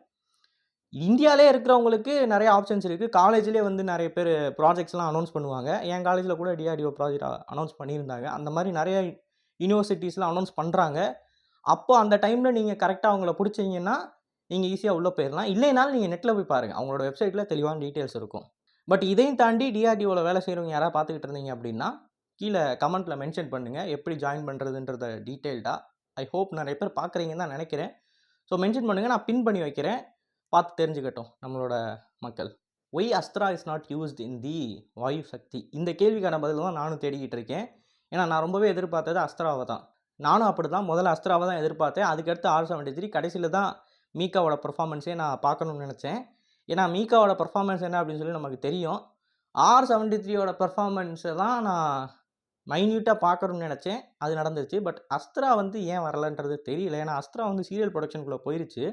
இந்தியாவிலே இருக்கிறவங்களுக்கு நிறைய ஆப்ஷன்ஸ் இருக்குது காலேஜ்லேயே வந்து நிறைய பேர் ப்ராஜெக்ட்ஸ்லாம் அனௌன்ஸ் பண்ணுவாங்க. என் காலேஜில் கூட டிஆர்டிஓ ப்ராஜெக்ட் அனௌன்ஸ் பண்ணியிருந்தாங்க. அந்த மாதிரி நிறைய யூனிவர்சிட்டிஸ்லாம் அனௌன்ஸ் பண்ணுறாங்க அப்போது அந்த டைமில் நீங்கள் கரெக்டாக அவங்கள பிடிச்சிங்கன்னா நீங்கள் ஈஸியாக உள்ளே போயிடலாம் இல்லைனாலும் நீங்கள் நெட்டில் போய் பாருங்கள் அவங்களோட வெப்சைட்டில் தெளிவான டீட்டெயில்ஸ் இருக்கும். பட் இதையும் தாண்டி டிஆர்டிஓவில் வேலை செய்கிறவங்க யாராவது பார்த்துக்கிட்டு இருந்தீங்க அப்படின்னா கீழே கமெண்ட்டில் மென்ஷன் பண்ணுங்கள் எப்படி ஜாயின் பண்ணுறதுன்றத டீட்டெயில்டாக ஐ ஹோப் நிறைய பேர் பார்க்குறீங்கன்னு தான் நினைக்கிறேன். ஸோ மென்ஷன் பண்ணுங்கள் நான் பின் பண்ணி வைக்கிறேன். பார்த்து தெரிஞ்சுக்கட்டும் நம்மளோட மக்கள். Why Astra is not used in the Vayu Shakti? இந்த கேள்விக்கான பதில் தான் நானும் தேடிக்கிட்டு இருக்கேன். ஏன்னா நான் ரொம்பவே எதிர்பார்த்தது அஸ்த்ராவை தான். நானும் அப்படி தான் முதல்ல அஸ்த்ராவை தான் எதிர்பார்த்தேன். அதுக்கடுத்து ஆர் செவன்டி த்ரீ கடைசியில் தான் மீக்காவோட பர்ஃபார்மன்ஸே நான் பார்க்கணும்னு நினச்சேன். ஏன்னா மீக்காவோட பர்ஃபார்மன்ஸ் என்ன அப்படின்னு சொல்லி நமக்கு தெரியும். ஆர் செவன்டி த்ரீயோட பர்ஃபார்மன்ஸை தான் நான் மைன்யூட்டாக பார்க்கணும்னு நினச்சேன். அது நடந்துருச்சு. பட் அஸ்த்ரா வந்து ஏன் வரலன்றது தெரியல. ஏன்னா அஸ்த்ரா வந்து சீரியல் ப்ரொடக்ஷனுக்குள்ளே போயிருச்சு.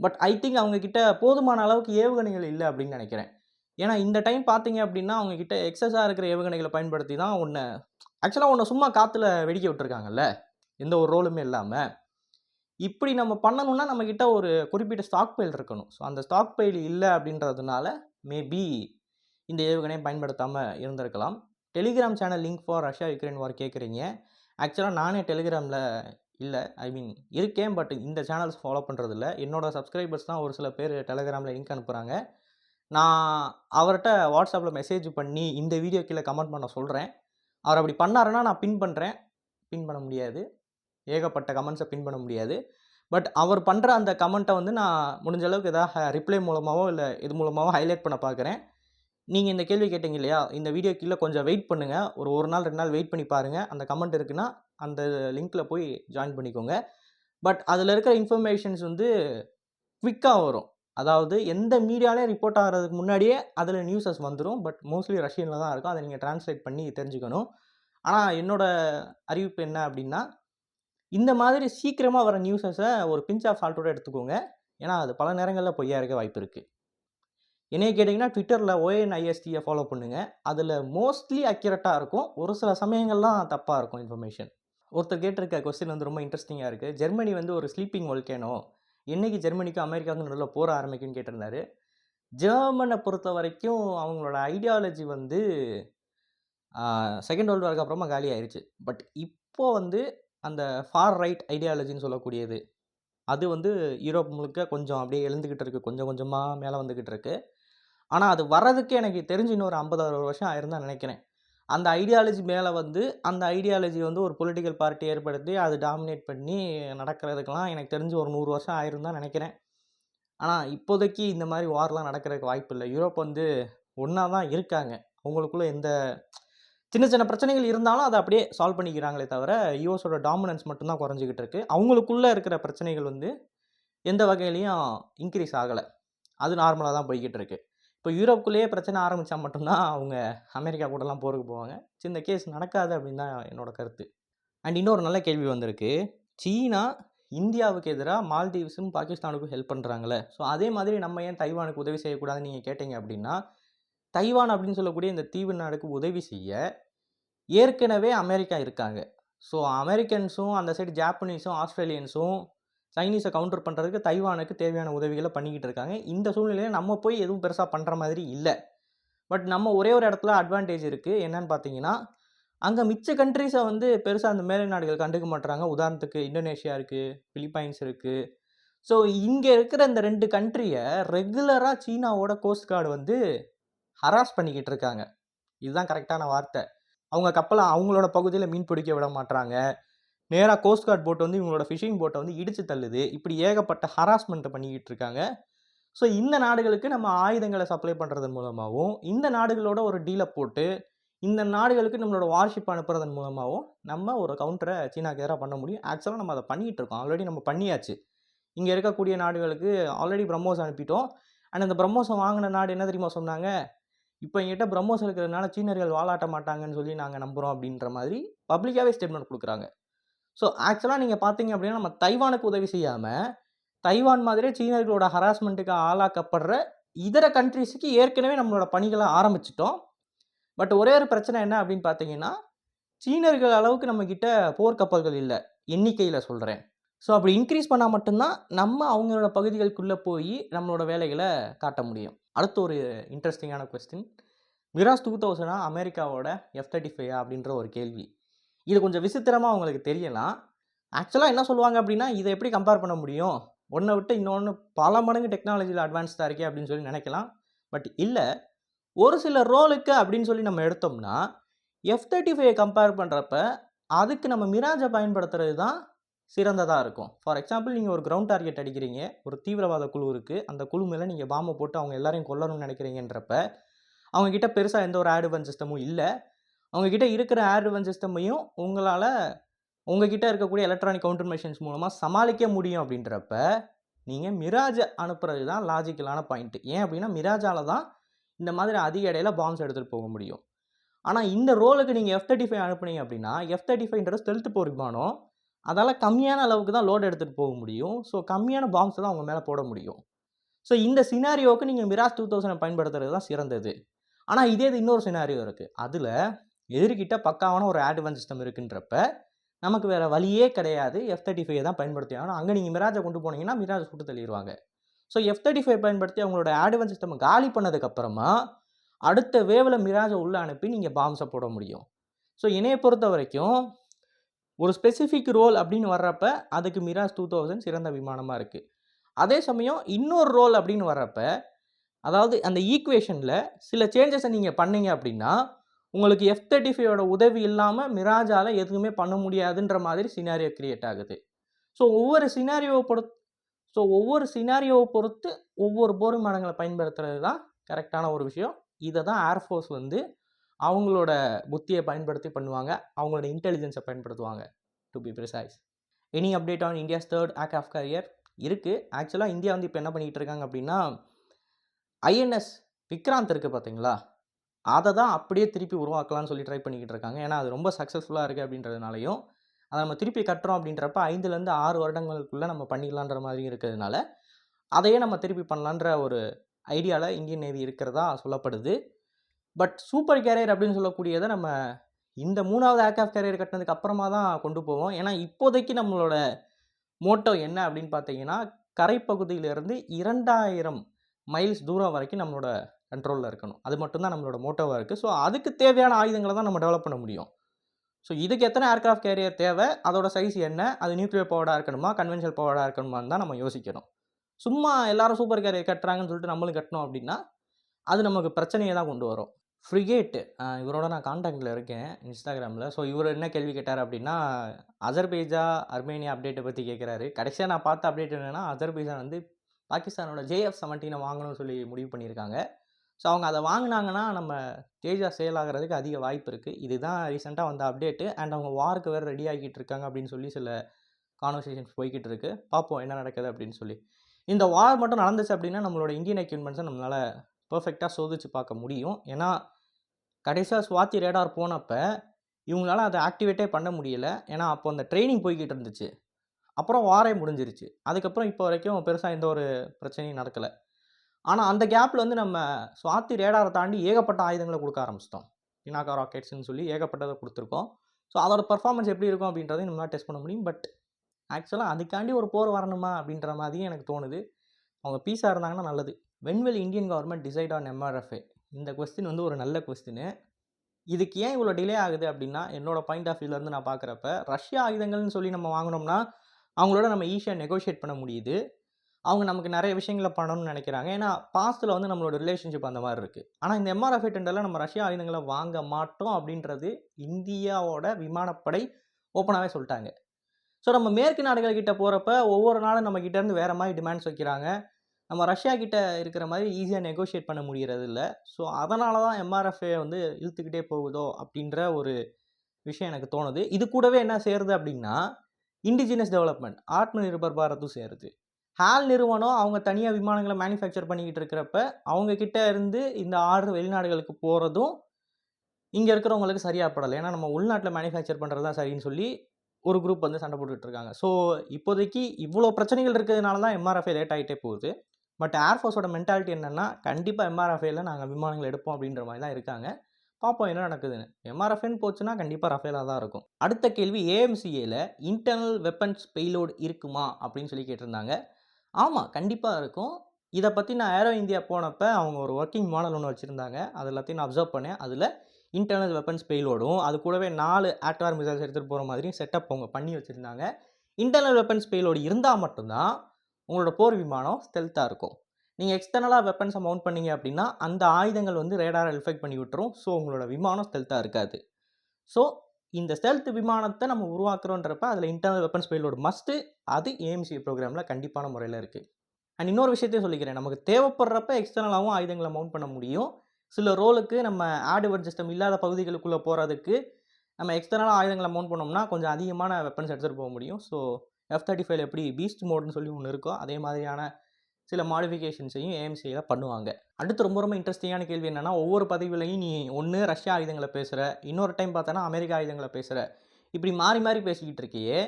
பட் ஐ திங்க் அவங்கக்கிட்ட போதுமான அளவுக்கு ஏவுகணைகள் இல்லை அப்படின்னு நினைக்கிறேன். ஏன்னா இந்த டைம் பார்த்தீங்க அப்படின்னா அவங்கக்கிட்ட எக்ஸஸாக இருக்கிற ஏவுகணைகளை பயன்படுத்தி தான் ஒன்று ஆக்சுவலாக ஒன்று சும்மா காற்றுல வெடிக்க விட்டுருக்காங்கல்ல. எந்த ஒரு ரோலுமே இல்லாமல் இப்படி நம்ம பண்ணணும்னா நம்மக்கிட்ட ஒரு குறிப்பிட்ட ஸ்டாக் பைல் இருக்கணும். ஸோ அந்த ஸ்டாக் பைல் இல்லை அப்படின்றதுனால மேபி இந்த ஏவுகணையை பயன்படுத்தாமல் இருந்திருக்கலாம். Telegram channel link for Russia Ukraine war கேட்குறீங்க ஆக்சுவலாக நானே டெலிகிராமில் இல்லை. ஐ மீன் இருக்கேன் பட் இந்த சேனல்ஸ் ஃபாலோ பண்ணுறதில்ல என்னோடய சப்ஸ்கிரைபர்ஸ் தான் ஒரு சில பேர் டெலிகிராமில் லிங்க் அனுப்புகிறாங்க நான் அவர்கிட்ட வாட்ஸ்அப்பில் மெசேஜ் பண்ணி இந்த வீடியோ கீழே கமெண்ட் பண்ண சொல்கிறேன் அவர் அப்படி பண்ணாருன்னா நான் பின் பண்ணுறேன் பின் பண்ண முடியாது. ஏகப்பட்ட கமெண்ட்ஸை பின் பண்ண முடியாது. பட் அவர் பண்ணுற அந்த கமெண்ட்டை வந்து நான் முடிஞ்ச அளவுக்கு எதாவது ரிப்ளை மூலமாகவோ இல்லை இது மூலமாகவோ ஹைலைட் பண்ண பார்க்குறேன் நீங்கள் இந்த கேள்வி கேட்டீங்க இல்லையா? இந்த வீடியோ கீழே கொஞ்சம் வெயிட் பண்ணுங்கள் ஒரு ஒரு நாள் ரெண்டு நாள் வெயிட் பண்ணி பாருங்கள் அந்த கமெண்ட் இருக்குன்னா அந்த லிங்க்கில் போய் ஜாயின் பண்ணிக்கோங்க. பட் அதில் இருக்கிற இன்ஃபர்மேஷன்ஸ் வந்து குவிக்காக வரும். அதாவது எந்த மீடியாலையும் ரிப்போர்ட் ஆகிறதுக்கு முன்னாடியே அதில் நியூஸஸ் வந்துடும் பட் மோஸ்ட்லி ரஷ்யனில் தான் இருக்கும். அதை நீங்கள் ட்ரான்ஸ்லேட் பண்ணி தெரிஞ்சுக்கணும். ஆனால் என்னோடய அறிவிப்பு என்ன அப்படின்னா இந்த மாதிரி சீக்கிரமாக வர நியூஸஸை ஒரு பிஞ்ச் ஆஃப் சால்ட்டோட எடுத்துக்கோங்க. ஏன்னா அது பல நேரங்களில் பொய்யா இருக்க வாய்ப்பு இருக்குது என்னைய கேட்டிங்கன்னா ட்விட்டரில் ஓஎன்ஐஎஸ்டியை ஃபாலோ பண்ணுங்கள் அதில் மோஸ்ட்லி அக்யூரேட்டாக இருக்கும். ஒரு சில சமயங்கள்லாம் தப்பாக இருக்கும் இன்ஃபர்மேஷன் ஒருத்தர் கேட்டிருக்க கொஸ்டின் வந்து ரொம்ப இன்ட்ரெஸ்டிங்காக இருக்குது ஜெர்மனி வந்து ஒரு ஸ்லீப்பிங் ஒல்கேனோ என்றைக்கு ஜெர்மனிக்கும் அமெரிக்காவுக்கும் நடுவில் போர ஆரம்பிக்கும்னு கேட்டிருந்தாரு. ஜெர்மனை பொறுத்த வரைக்கும் அவங்களோட ஐடியாலஜி வந்து செகண்ட் வேர்ல்டு வார்க்கு அப்புறமா காலி ஆயிடுச்சு பட் இப்போ வந்து அந்த ஃபார் ரைட் ஐடியாலஜின்னு சொல்லக்கூடியது. அது வந்து யூரோப் முழுக்க கொஞ்சம் அப்படியே எழுந்துக்கிட்டு இருக்குது கொஞ்சம் கொஞ்சமாக மேலே வந்துக்கிட்டு இருக்குது ஆனால் அது வர்றதுக்கு எனக்கு தெரிஞ்சு இன்னொரு ஐம்பது அறுபது வருஷம் ஆயிருந்தா நினைக்கிறேன். அந்த ஐடியாலஜி மேலே வந்து அந்த ஐடியாலஜி வந்து ஒரு பொலிட்டிக்கல் பார்ட்டி ஏற்படுத்தி அது டாமினேட் பண்ணி நடக்கிறதுக்கெலாம் எனக்கு தெரிஞ்சு ஒரு நூறு வருஷம் ஆயிருந்தான் நினைக்கிறேன். ஆனால் இப்போதைக்கு இந்த மாதிரி வார்லாம் நடக்கிறதுக்கு வாய்ப்பு இல்லை. யூரோப் வந்து ஒன்றா தான் இருக்காங்க. அவங்களுக்குள்ள எந்த சின்ன சின்ன பிரச்சனைகள் இருந்தாலும் அதை அப்படியே சால்வ் பண்ணிக்கிறாங்களே தவிர யூஎஸோட டாமினன்ஸ் மட்டும்தான் குறைஞ்சிக்கிட்டு இருக்குது அவங்களுக்குள்ளே இருக்கிற பிரச்சனைகள் வந்து எந்த வகையிலையும் இன்க்ரீஸ் ஆகலை. அது நார்மலாக தான் போய்கிட்டு இருக்குது இப்போ யூரோப்புக்குள்ளேயே பிரச்சனை ஆரம்பித்தா மட்டும்தான் அவங்க அமெரிக்கா கூடலாம் போருக்கு போவாங்க. சரி, இந்த கேஸ் நடக்காது அப்படின்னு தான் என்னோடய கருத்து. அண்ட் இன்னொரு நல்ல கேள்வி வந்திருக்கு. சீனா இந்தியாவுக்கு எதிராக மால்தீவ்ஸும் பாகிஸ்தானுக்கும் ஹெல்ப் பண்ணுறாங்களே ஸோ அதே மாதிரி நம்ம ஏன் தைவானுக்கு உதவி செய்யக்கூடாதுன்னு நீங்கள் கேட்டீங்க அப்படின்னா தைவான் அப்படின்னு சொல்லக்கூடிய இந்த தீவு நாடுக்கு உதவி செய்ய ஏற்கனவே அமெரிக்கா இருக்காங்க. ஸோ அமெரிக்கன்ஸும் அந்த சைடு ஜாப்பனீஸும் ஆஸ்திரேலியன்ஸும் சைனீஸை கவுண்டர் பண்ணுறதுக்கு தைவானுக்கு தேவையான உதவிகளை பண்ணிக்கிட்டு இருக்காங்க. இந்த சூழ்நிலையில் நம்ம போய் எதுவும் பெருசாக பண்ணுற மாதிரி இல்லை. பட் நம்ம ஒரே ஒரு இடத்துல அட்வான்டேஜ் இருக்குது என்னன்னு பார்த்தீங்கன்னா அங்கே மிச்ச கண்ட்ரீஸை வந்து பெருசாக அந்த மேலை நாடுகள் கண்டுக்க மாட்றாங்க. உதாரணத்துக்கு இந்தோனேஷியா இருக்குது பிலிப்பைன்ஸ் இருக்குது ஸோ இங்கே இருக்கிற இந்த ரெண்டு கண்ட்ரியை ரெகுலராக சீனாவோட கோஸ்ட் கார்டு வந்து ஹராஸ் பண்ணிக்கிட்டு இருக்காங்க. இதுதான் கரெக்டான வார்த்தை. அவங்க கப்பலை அவங்களோட பகுதியில் மீன் பிடிக்க விட மாட்டாங்க நேராக கோஸ்ட் கார்டு போட் வந்து இவங்களோட ஃபிஷிங் போட்டை வந்து இடித்து தள்ளுது. இப்படி ஏகப்பட்ட ஹராஸ்மெண்ட்டை பண்ணிக்கிட்டு இருக்காங்க. ஸோ இந்த நாடுகளுக்கு நம்ம ஆயுதங்களை சப்ளை பண்ணுறதன் மூலமாகவும் இந்த நாடுகளோட ஒரு டீலை போட்டு இந்த நாடுகளுக்கு நம்மளோட வார்ஷிப் அனுப்புறதன் மூலமாகவும் நம்ம ஒரு கவுண்டரை சீனாக்கு எதிராக பண்ண முடியும். ஆக்சுவலாக நம்ம அதை பண்ணிகிட்டு இருக்கோம். ஆல்ரெடி நம்ம பண்ணியாச்சு. இங்கே இருக்கக்கூடிய நாடுகளுக்கு ஆல்ரெடி பிரம்மோஸ் அனுப்பிட்டோம். அண்ட் அந்த பிரம்மோஸை வாங்கின நாடு என்ன தெரியுமா சொன்னாங்க? இப்போ எங்கிட்ட பிரம்மோஸ் இருக்கிறதுனால சீனர்கள் வாழாட்ட மாட்டாங்கன்னு சொல்லி நாங்கள் நம்புகிறோம் அப்படின்ற மாதிரி பப்ளிக்காகவே ஸ்டேட்மெண்ட் கொடுக்குறாங்க. ஸோ ஆக்சுவலாக நீங்கள் பார்த்தீங்க அப்படின்னா நம்ம தைவானுக்கு உதவி செய்யாமல் தைவான் மாதிரியே சீனர்களோட ஹராஸ்மெண்ட்டுக்கு ஆளாக்கப்படுற இதர கண்ட்ரீஸுக்கு ஏற்கனவே நம்மளோட பணிகளை ஆரம்பிச்சிட்டோம். பட் ஒரே ஒரு பிரச்சனை என்ன அப்படின்னு பார்த்தீங்கன்னா சீனர்கள் அளவுக்கு நம்மக்கிட்ட போர்க்கப்பல்கள் இல்லை. எண்ணிக்கையில் சொல்கிறேன் ஸோ அப்படி இன்க்ரீஸ் பண்ணால் மட்டும்தான் நம்ம அவங்களோட பகுதிகளுக்குள்ளே போய் நம்மளோட வேலைகளை காட்ட முடியும். அடுத்து ஒரு இன்ட்ரெஸ்டிங்கான கொஸ்டின் மிராஸ் டூ தௌசண்டா அமெரிக்காவோட எஃப் தேர்ட்டி ஃபைவ் அப்படின்ற ஒரு கேள்வி. இது கொஞ்சம் விசித்திரமாக அவங்களுக்கு தெரியலாம். ஆக்சுவலாக என்ன சொல்லுவாங்க அப்படின்னா இதை எப்படி கம்பேர் பண்ண முடியும்? ஒன்றை விட்டு இன்னொன்று பல மடங்கு டெக்னாலஜியில் அட்வான்ஸ்டாக இருக்கே அப்படின்னு சொல்லி நினைக்கலாம். பட் இல்லை ஒரு சில ரோலுக்கு அப்படின்னு சொல்லி நம்ம எடுத்தோம்னா எஃப் தேர்ட்டி ஃபைவ் கம்பேர் பண்ணுறப்ப அதுக்கு நம்ம மிராஜை பயன்படுத்துறது தான் சிறந்ததாக இருக்கும். ஃபார் எக்ஸாம்பிள் நீங்கள் ஒரு கிரவுண்ட் டார்கெட் அடிக்கிறீங்க ஒரு தீவிரவாத குழு இருக்குது அந்த குழு மேலே நீங்கள் பாம்பை போட்டு அவங்க எல்லாரையும் கொல்லணும்னு நினைக்கிறீங்கன்றப்ப அவங்கக்கிட்ட பெருசாக எந்த ஒரு ஆடுவன் சிஸ்டமும் இல்லை. அவங்கக்கிட்ட இருக்கிற ஆடுவன் சிஸ்டமையும் உங்களால் உங்ககிட்ட இருக்கக்கூடிய எலக்ட்ரானிக் கவுண்டர் மிஷின்ஸ் மூலமாக சமாளிக்க முடியும் அப்படின்றப்ப நீங்கள் மிராஜை அனுப்புறது தான் லாஜிக்கலான பாயிண்ட் ஏன் அப்படின்னா மிராஜால் தான் இந்த மாதிரி அதிக இடையில பாம்ஸ் எடுத்துகிட்டு போக முடியும். ஆனால் இந்த ரோலுக்கு நீங்கள் எஃப் தேர்ட்டி ஃபைவ் அனுப்புனீங்க அப்படின்னா எஃப் தேர்ட்டி ஃபைவ்ன்றது ஸ்டெல்த் போர் அதால் கம்மியான அளவுக்கு தான் லோட் எடுத்துகிட்டு போக முடியும். ஸோ கம்மியான பாம்ஸ் தான் அவங்க மேலே போட முடியும். ஸோ இந்த சினாரியோவுக்கு நீங்கள் மிராஜ் டூ தௌசண்ட் பயன்படுத்துறது தான் சிறந்தது. ஆனால் இதே இது இன்னொரு சினாரியோ இருக்குது அதில் எதிர்கிட்ட பக்காவான ஒரு ஆட்வான்ஸ் சிஸ்டம் இருக்குன்றப்ப நமக்கு வேறு வழியே கிடையாது. எஃப் தேர்ட்டி ஃபைவ் தான் பயன்படுத்தி ஆகணும். அங்கே நீங்கள் மிராஜை கொண்டு போனீங்கன்னா மிராஜை சுட்டு தள்ளிடுவாங்க ஸோ எஃப் தேர்ட்டி ஃபைவ் பயன்படுத்தி அவங்களோட ஆட்வான்ஸ் சிஸ்டம் காலி பண்ணதுக்கப்புறமா அடுத்த வேவில் மிராஜை உள்ளே அனுப்பி நீங்கள் பாம்ஸை போட முடியும். ஸோ என்னையை பொறுத்த வரைக்கும் ஒரு ஸ்பெசிஃபிக் ரோல் அப்படின்னு வர்றப்ப அதுக்கு மிராஜ் டூ தௌசண்ட் சிறந்த விமானமாக இருக்குது அதே சமயம் இன்னொரு ரோல் அப்படின்னு வர்றப்ப அதாவது அந்த ஈக்குவேஷனில் சில சேஞ்சஸை நீங்கள் பண்ணீங்க அப்படின்னா உங்களுக்கு எஃப் தேர்ட்டி ஃபைவோட உதவி இல்லாமல் மிராஜால் எதுவுமே பண்ண முடியாதுன்ற மாதிரி சினாரியோ கிரியேட் ஆகுது. ஸோ ஒவ்வொரு சினாரியோவை பொறுத்து ஸோ ஒவ்வொரு சினாரியோவை பொறுத்து ஒவ்வொரு போர் விமானங்களை பயன்படுத்துறது தான் கரெக்டான ஒரு விஷயம். இதை தான் ஏர்ஃபோர்ஸ் வந்து அவங்களோட புத்தியை பயன்படுத்தி பண்ணுவாங்க. அவங்களோட இன்டெலிஜென்ஸை பயன்படுத்துவாங்க to be precise any update on India's third ஆக் ஆஃப் கரியர் இருக்குது ஆக்சுவலாக இந்தியா வந்து இப்போ என்ன பண்ணிகிட்டு இருக்காங்க அப்படின்னா ஐஎன்எஸ் விக்ராந்த் இருக்குது பார்த்தீங்களா அதை தான் அப்படியே திருப்பி உருவாக்கலாம்னு சொல்லி ட்ரை பண்ணிக்கிட்டு இருக்காங்க ஏன்னா அது ரொம்ப சக்ஸஸ்ஃபுல்லாக இருக்குது அப்படின்றதுனாலையும் அதை நம்ம திருப்பி கட்டுறோம் அப்படின்றப்ப ஐந்துலேருந்து ஆறு வருடங்களுக்குள்ளே நம்ம பண்ணிக்கலான்ற மாதிரி இருக்கிறதுனால அதையே நம்ம திருப்பி பண்ணலான்ற ஒரு ஐடியாவில் இந்தியன் நேவி இருக்கிறதா சொல்லப்படுது. பட் சூப்பர் கேரியர் அப்படின்னு சொல்லக்கூடியதை நம்ம இந்த மூணாவது ஏர்க்ராஃப்ட் கேரியர் கட்டினதுக்கு அப்புறமா தான் கொண்டு போவோம். ஏன்னா இப்போதைக்கு நம்மளோட மோட்டோ என்ன அப்படின்னு பார்த்தீங்கன்னா கரைப்பகுதியிலிருந்து இரண்டாயிரம் மைல்ஸ் தூரம் வரைக்கும் நம்மளோட கண்ட்ரோலில் இருக்கணும். அது மட்டும்தான் நம்மளோட மோட்டோவாக இருக்குது ஸோ அதுக்கு தேவையான ஆயுதங்களை தான் நம்ம டெவலப் பண்ண முடியும். ஸோ இதுக்கு எத்தனை ஏர்க்ராஃப்ட் கேரியர் தேவை? அதோட சைஸ் என்ன? அது நியூக்ளியர் பவர்டாக இருக்கணுமா? கன்வென்ஷனல் பவர்டாக இருக்கணுமான்னு தான் நம்ம யோசிக்கணும். சும்மா எல்லாரும் சூப்பர் கேரியர் கட்டுறாங்கன்னு சொல்லிட்டு நம்மளும் கட்டணும் அப்படின்னா அது நமக்கு பிரச்சனையை தான் கொண்டு வரும். ஃப்ரிகேட்டு இவரோட நான் காண்டாக்டில் இருக்கேன் இன்ஸ்டாகிராமில். ஸோ இவர் என்ன கேள்வி கேட்டார் அப்படின்னா அஜர்பைஜா அர்மேனியா அப்டேட்டை பற்றி கேட்குறாரு கடைசியாக நான் பார்த்த அப்டேட் என்னென்னா அஜர்பைஜான் வந்து பாகிஸ்தானோட ஜேஎஃப் செவன்டீனை வாங்கணும்னு சொல்லி முடிவு பண்ணியிருக்காங்க. ஸோ அவங்க அதை வாங்கினாங்கன்னா நம்ம தேஜா சேல் ஆகிறதுக்கு அதிக வாய்ப்பு இருக்குது இதுதான் ரீசெண்டாக வந்த அப்டேட்டு. அண்ட் அவங்க வாருக்கு வேறு ரெடி ஆகிட்டு இருக்காங்க அப்படின்னு சொல்லி சில கான்வர்சேஷன்ஸ் போய்கிட்டு இருக்கு. பார்ப்போம் என்ன நடக்குது அப்படின்னு சொல்லி. இந்த வார் மட்டும் நடந்துச்சு அப்படின்னா நம்மளோட இந்தியன் எக்யூப்மெண்ட்ஸை நம்மளால் பர்ஃபெக்டாக சோதிச்சு பார்க்க முடியும். ஏன்னா கடைசியாக சுவாத்தி ரேடார் போனப்போ இவங்களால அதை ஆக்டிவேட்டே பண்ண முடியல. ஏன்னா அப்போ அந்த ட்ரைனிங் போய்கிட்டு இருந்துச்சு. அப்புறம் வாரே முடிஞ்சிருச்சு. அதுக்கப்புறம் இப்போ வரைக்கும் பெருசாக எந்த ஒரு பிரச்சனையும் நடக்கலை. ஆனால் அந்த கேப்பில் வந்து நம்ம சுவாத்தி ரேடாரை தாண்டி ஏகப்பட்ட ஆயுதங்களை கொடுக்க ஆரம்பிச்சிட்டோம். பினாக்கா ராக்கெட்ஸ்னு சொல்லி ஏகப்பட்டதை கொடுத்துருக்கோம். ஸோ அதோட பர்ஃபார்மன்ஸ் எப்படி இருக்கும் அப்படின்றதையும் நம்மளால் டெஸ்ட் பண்ண முடியும். பட் ஆக்சுவலாக அதுக்காண்டி ஒரு போர் வரணுமா அப்படின்ற மாதிரியும் எனக்கு தோணுது. அவங்க பீஸாக இருந்தாங்கன்னா நல்லது. When will Indian government decide on MRFA இந்த கொஸ்டின் வந்து ஒரு நல்ல கொஸ்டின் இதுக்கு ஏன் இவ்வளோ டிலே ஆகுது அப்படின்னா என்னோட பாயிண்ட் ஆஃப் வியூலேருந்து நான் பார்க்குறப்ப ரஷ்யா ஆயுதங்கள்னு சொல்லி நம்ம வாங்கினோம்னா அவங்களோட நம்ம ஈஸியாக நெகோஷியேட் பண்ண முடியுது. அவங்க நமக்கு நிறைய விஷயங்களை பண்ணணும்னு நினைக்கிறாங்க. ஏன்னா பாஸ்ட்டில் வந்து நம்மளோட ரிலேஷன்ஷிப் அந்த மாதிரி இருக்குது ஆனால் இந்த எம்ஆர்எஃப் டெண்டரில் நம்ம ரஷ்யா ஆயுதங்களை வாங்க மாட்டோம் அப்படின்றது இந்தியாவோட விமானப்படை ஓப்பனாகவே சொல்லிட்டாங்க. ஸோ நம்ம மேற்கு நாடுகள் கிட்ட போகிறப்ப ஒவ்வொரு நாளும் நம்ம வேறு மாதிரி டிமாண்ட்ஸ் வைக்கிறாங்க. நம்ம ரஷ்யா கிட்ட இருக்கிற மாதிரி ஈஸியாக நெகோஷியேட் பண்ண முடிகிறது இல்லை ஸோ அதனால தான் எம்ஆர்எஃப்ஏ வந்து இழுத்துக்கிட்டே போகுதோ அப்படின்ற ஒரு விஷயம் எனக்கு தோணுது. இது கூடவே என்ன சேருது அப்படின்னா இண்டிஜினஸ் டெவலப்மெண்ட் ஆத்ம நிர்பர் பாரத்தும் சேருது. ஹால் நிறுவனம் அவங்க தனியாக விமானங்களை மேனுஃபேக்சர் பண்ணிக்கிட்டு இருக்கிறப்ப அவங்க கிட்ட இருந்து இந்த ஆர்டர் வெளிநாடுகளுக்கு போகிறதும் இங்கே இருக்கிறவங்களுக்கு சரியாக படலை. ஏன்னா நம்ம உள்நாட்டில் மேனுஃபேக்சர் பண்ணுறது தான் சரின்னு சொல்லி ஒரு குரூப் வந்து சண்டை போட்டுக்கிட்டு இருக்காங்க. ஸோ இப்போதைக்கு இவ்வளோ பிரச்சனைகள் இருக்கிறதுனால தான் எம்ஆர்எஃப்ஐ லேட் ஆகிட்டே போகுது. பட் ஏர்ஃபோர்ஸோட மென்டாலிட்டி என்னென்னா கண்டிப்பாக எம்ஆர்எஃப்ஐல நாங்கள் விமானங்கள் எடுப்போம் அப்படின்ற மாதிரி தான் இருக்காங்க. பார்ப்போம் என்ன நடக்குதுன்னு. எம்ஆர்எஃப்னு போச்சுன்னா கண்டிப்பாக ரஃபேலாக தான் இருக்கும். அடுத்த கேள்வி ஏஎம்சிஏல இன்டர்னல் வெப்பன்ஸ் பெய்லோடு இருக்குமா அப்படின்னு சொல்லி கேட்டிருந்தாங்க. ஆமாம் கண்டிப்பாக இருக்கும். இதை பற்றி நான் ஏரோ இந்தியா போனப்போ அவங்க ஒரு ஒர்க்கிங் மாடல் ஒன்று வச்சுருந்தாங்க. அது எல்லாத்தையும் நான் அப்சர்வ் பண்ணேன். அதில் இன்டர்னல் வெப்பன்ஸ் பெயிலோடும் அது கூடவே நாலு ஆட்வார் மிசைல்ஸ் எடுத்துகிட்டு போகிற மாதிரியும் செட்டப் அவங்க பண்ணி வச்சுருந்தாங்க. இன்டர்னல் வெப்பன்ஸ் பெயிலோடு இருந்தால் மட்டும்தான் உங்களோட போர் விமானம் ஸ்டெல்த்தாக இருக்கும். நீங்கள் எக்ஸ்டர்னலாக வெப்பன்ஸை மவுண்ட் பண்ணீங்க அப்படின்னா அந்த ஆயுதங்கள் வந்து ரேடாரை ரிஃபெக்ட் பண்ணி விட்டுரும். ஸோ உங்களோட விமானம் ஸ்டெல்த்தாக இருக்காது. ஸோ இந்த ஸ்டெல்த் விமானத்தை நம்ம உருவாக்குறோன்றப்ப அதில் இன்டர்னல் வெப்பன்ஸ் பேலோடு மஸ்ட்டு அது ஏஎம்சி ப்ரோக்ராமில் கண்டிப்பான முறையில் இருக்குது அண்ட் இன்னொரு விஷயத்தையும் சொல்லிக்கிறேன். நமக்கு தேவைப்படுறப்ப எக்ஸ்டர்னலாகவும் ஆயுதங்களை மவுண்ட் பண்ண முடியும். சில ரோலுக்கு நம்ம ஆடுவர்ட் சிஸ்டம் இல்லாத பகுதிகளுக்குள்ளே போகிறதுக்கு நம்ம எக்ஸ்டர்னலாக ஆயுதங்களை மவுண்ட் பண்ணோம்னா கொஞ்சம் அதிகமான வெப்பன்ஸ் எடுத்துகிட்டு போக முடியும். ஸோ எஃப் தேர்ட்டி ஃபைவ் எப்படி பீஸ்ட் மோட்னு சொல்லி ஒன்று இருக்கோ அதே மாதிரியான சில மாடிஃபிகேஷன்ஸையும் ஏஎம்சியில் பண்ணுவாங்க. அடுத்து ரொம்ப ரொம்ப இன்ட்ரெஸ்டிங்கான கேள்வி என்னென்னா ஒவ்வொரு பதிவுலையும் நீ ஒன்று ரஷ்யா ஆயுதங்களை பேசுகிற இன்னொரு டைம் பார்த்தோன்னா அமெரிக்கா ஆயுதங்களை பேசுகிற இப்படி மாறி மாறி பேசிக்கிட்டு இருக்கியே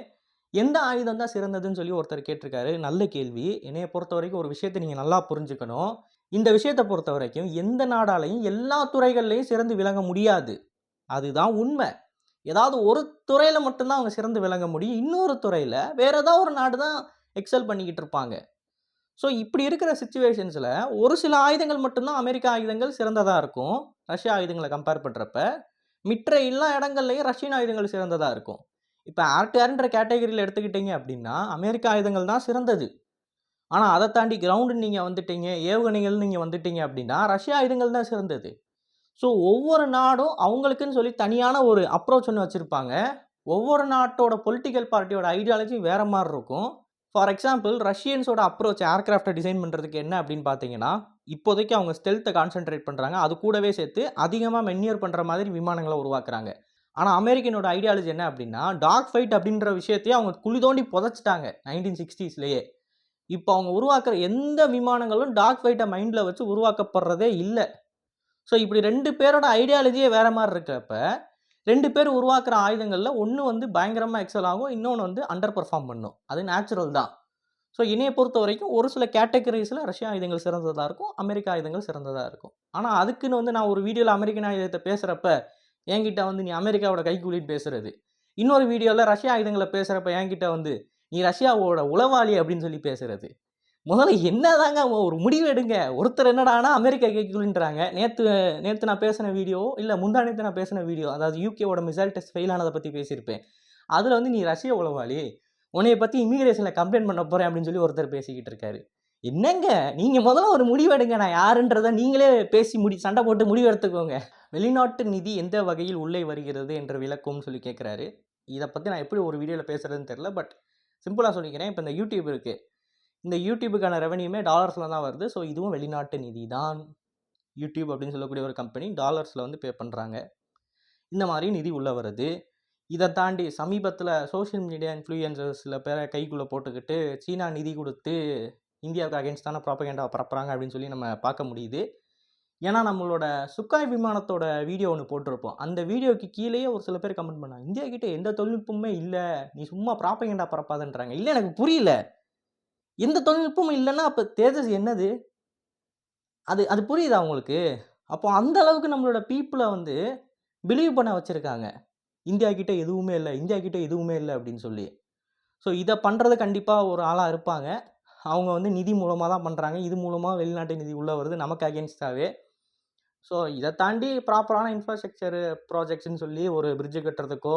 எந்த ஆயுதம் தான் சிறந்ததுன்னு சொல்லி ஒருத்தர் கேட்டிருக்காரு. நல்ல கேள்வி. என்னையை பொறுத்த வரைக்கும் ஒரு விஷயத்தை நீங்கள் நல்லா புரிஞ்சுக்கணும். இந்த விஷயத்தை பொறுத்த வரைக்கும் எந்த நாடாலையும் எல்லா துறைகள்லையும் சிறந்து விளங்க முடியாது. அதுதான் உண்மை. ஏதாவது ஒரு துறையில் மட்டும்தான் அவங்க சிறந்து விளங்க முடியும். இன்னொரு துறையில் வேறு ஏதாவது ஒரு நாடு தான் எக்ஸல் பண்ணிக்கிட்டு இருப்பாங்க. ஸோ இப்படி இருக்கிற சுச்சுவேஷன்ஸில் ஒரு சில ஆயுதங்கள் மட்டும்தான் அமெரிக்கா ஆயுதங்கள் சிறந்ததாக இருக்கும். ரஷ்யா ஆயுதங்களை கம்பேர் பண்ணுறப்ப மிற்ற எல்லா இடங்கள்லையும் ரஷ்யன் ஆயுதங்கள் சிறந்ததாக இருக்கும். இப்போ ஆர்டிஆர்ன்ற கேட்டகரியில் எடுத்துக்கிட்டீங்க அப்படின்னா அமெரிக்கா ஆயுதங்கள் தான் சிறந்தது. ஆனால் அதை தாண்டி கிரவுண்டு நீங்கள் வந்துட்டீங்க ஏவுகணைகள் நீங்கள் வந்துட்டீங்க அப்படின்னா ரஷ்யா ஆயுதங்கள் தான் சிறந்தது. ஸோ ஒவ்வொரு நாடும் அவங்களுக்குன்னு சொல்லி தனியான ஒரு அப்ரோச் ஒன்று வச்சுருப்பாங்க. ஒவ்வொரு நாட்டோட பொலிட்டிக்கல் பார்ட்டியோட ஐடியாலஜி வேறு மாதிரி இருக்கும். ஃபார் எக்ஸாம்பிள் ரஷ்யன்ஸோட அப்ரோச் ஏர்க்ராஃப்டை டிசைன் பண்ணுறதுக்கு என்ன அப்படின்னு பார்த்தீங்கன்னா இப்போதைக்கு அவங்க ஸ்டெல்த்தை கான்சென்ட்ரேட் பண்ணுறாங்க அது கூடவே சேர்த்து அதிகமாக மென்யூர் பண்ணுற மாதிரி விமானங்களை உருவாக்குறாங்க. ஆனால் அமெரிக்கனோட ஐடியாலஜி என்ன அப்படின்னா டாக் ஃபைட் அப்படின்ற விஷயத்தையே அவங்க குழி தோண்டி புதைச்சிட்டாங்க நைன்டீன் சிக்ஸ்டீஸ்லேயே இப்போ அவங்க உருவாக்குற எந்த விமானங்களும் டாக் ஃபைட்டை மைண்டில் வச்சு உருவாக்கப்படுறதே இல்லை. ஸோ இப்படி ரெண்டு பேரோட ஐடியாலஜியே வேறு மாதிரி இருக்கிறப்ப ரெண்டு பேர் உருவாக்குற ஆயுதங்களில் ஒன்று வந்து பயங்கரமாக எக்ஸல் ஆகும் இன்னொன்று வந்து அண்டர் பர்ஃபார்ம் பண்ணும். அது நேச்சுரல் தான். ஸோ என்னைய பொறுத்த வரைக்கும் ஒரு சில கேட்டகரிஸில் ரஷ்யா ஆயுதங்கள் சிறந்ததாக இருக்கும் அமெரிக்க ஆயுதங்கள் சிறந்ததாக இருக்கும். ஆனால் அதுக்குன்னு வந்து நான் ஒரு வீடியோவில் அமெரிக்கன் ஆயுதத்தை பேசுகிறப்ப என்கிட்ட வந்து நீ அமெரிக்காவோட கைக்கூலின்னு பேசுகிறது இன்னொரு வீடியோவில் ரஷ்யா ஆயுதங்களை பேசுகிறப்ப என்கிட்ட வந்து நீ ரஷ்யாவோட உளவாளி அப்படின்னு சொல்லி பேசுகிறது முதல்ல என்னதாங்க ஒரு முடிவு எடுங்க. ஒருத்தர் என்னடானா அமெரிக்கா கேட்குறாங்க நேற்று நேற்று நான் பேசின வீடியோ இல்லை முந்தா நேற்று நான் பேசின வீடியோ அதாவது யூகேவோட மிசைல் டெஸ்ட் ஃபெயில் ஆனதை பற்றி பேசியிருப்பேன். அதில் வந்து நீ ரஷ்ய உளவாளி உன்னைய பற்றி இமிகிரேஷனில் கம்ப்ளைண்ட் பண்ண போகிறேன் அப்படின்னு சொல்லி ஒருத்தர் பேசிக்கிட்டு இருக்காரு. என்னங்க? நீங்கள் முதல்ல ஒரு முடிவு எடுங்க. நான் யாருன்றதை நீங்களே பேசி முடி சண்டை போட்டு முடிவு எடுத்துக்கோங்க. வெளிநாட்டு நிதி எந்த வகையில் உள்ளே வருகிறது என்று விளக்கம்னு சொல்லி கேட்குறாரு இதை பற்றி நான் எப்படி ஒரு வீடியோவில் பேசுகிறதுன்னு தெரில பட் சிம்பிளாக சொல்லிக்கிறேன். இப்போ இந்த யூடியூப் இருக்குது இந்த யூடியூபுக்கான ரெவன்யூமே டாலர்ஸில் தான் வருது. ஸோ இதுவும் வெளிநாட்டு நிதி தான் யூடியூப் அப்படின்னு சொல்லக்கூடிய ஒரு கம்பெனி டாலர்ஸில் வந்து பே பண்ணுறாங்க இந்த மாதிரி நிதி உள்ளே வருது. இதை தாண்டி சமீபத்தில் சோஷியல் மீடியா இன்ஃப்ளூயன்சர்ஸ் சில பேரை கைக்குள்ளே போட்டுக்கிட்டு சீனா நிதி கொடுத்து இந்தியாவுக்கு அகேன்ஸ்டான ப்ராப்பகேண்டா பரப்புகிறாங்க அப்படின்னு சொல்லி நம்ம பார்க்க முடியுது. ஏன்னா நம்மளோட சுக்காய் விமானத்தோட வீடியோ ஒன்று போட்டிருப்போம். அந்த வீடியோக்கு கீழேயே ஒரு சில பேர் கமெண்ட் பண்ணாங்க. இந்தியா கிட்டே எந்த தொழில்நுட்பமே இல்லை. நீ சும்மா ப்ராப்பகேண்டா பரப்பாதுன்றாங்க. இல்லை எனக்கு புரியல. எந்த தொழில்நுட்பம் இல்லைன்னா அப்போ தேஜஸ் என்னது? அது அது புரியுதா உங்களுக்கு? அப்போ அந்த அளவுக்கு நம்மளோட பீப்புளை வந்து பிலீவ் பண்ண வச்சுருக்காங்க. இந்தியா கிட்டே எதுவுமே இல்லை இந்தியா கிட்டே எதுவுமே இல்லை அப்படின்னு சொல்லி. ஸோ இதை பண்ணுறது கண்டிப்பாக ஒரு ஆளாக இருப்பாங்க. அவங்க வந்து நிதி மூலமாக தான் பண்ணுறாங்க இது மூலமாக வெளிநாட்டு நிதி உள்ளே வருது நமக்கு அகேன்ஸ்டாகவே ஸோ இதை தாண்டி ப்ராப்பரான இன்ஃப்ராஸ்ட்ரக்சர் ப்ராஜெக்ட்ஸ்னு சொல்லி ஒரு பிரிட்ஜு கட்டுறதுக்கோ